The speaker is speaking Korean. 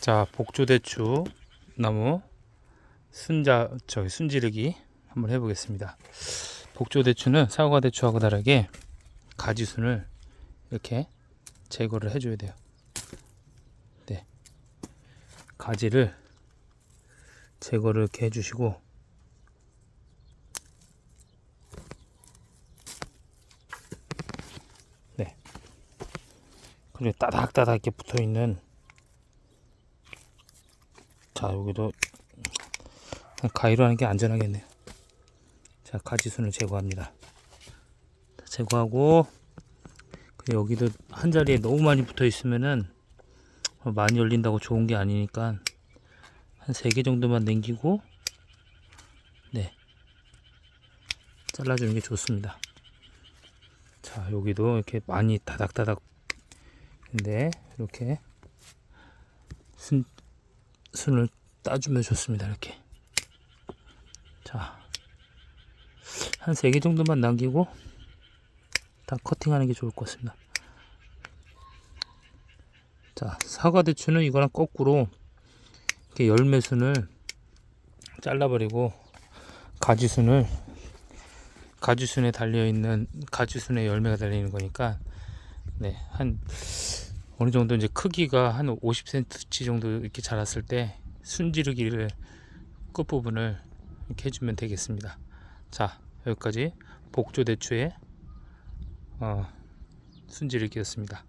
자, 복조대추 나무 순자 저기 순지르기 한번 해보겠습니다. 복조대추는 사과 대추하고 다르게 가지순을 이렇게 제거를 해줘야 돼요. 네, 가지를 제거를 이렇게 해주시고 네, 그리고 따닥따닥 이렇게 붙어 있는 자 여기도 가위로 하는 게 안전하겠네요. 자 가지순을 제거합니다. 자, 제거하고 그리고 여기도 한 자리에 너무 많이 붙어 있으면은 어, 많이 열린다고 좋은 게 아니니까 한세개 정도만 남기고 네. 잘라주는 게 좋습니다. 자 여기도 이렇게 많이 다닥다닥. 근데 이렇게 순, 순을 따주면 좋습니다. 이렇게. 자, 한세개 정도만 남기고 다 커팅하는 게 좋을 것 같습니다. 자, 사과 대추는 이거랑 거꾸로 이렇게 열매순을 잘라버리고 가지순을 가지순에 달려 있는 가지순에 열매가 달려 있는 거니까 네, 한 어느 정도 이제 크기가 한 50cm 정도 이렇게 자랐을 때 순지르기를 끝부분을 이렇게 해주면 되겠습니다. 자 여기까지 복조 대추의 어, 순지르기였습니다.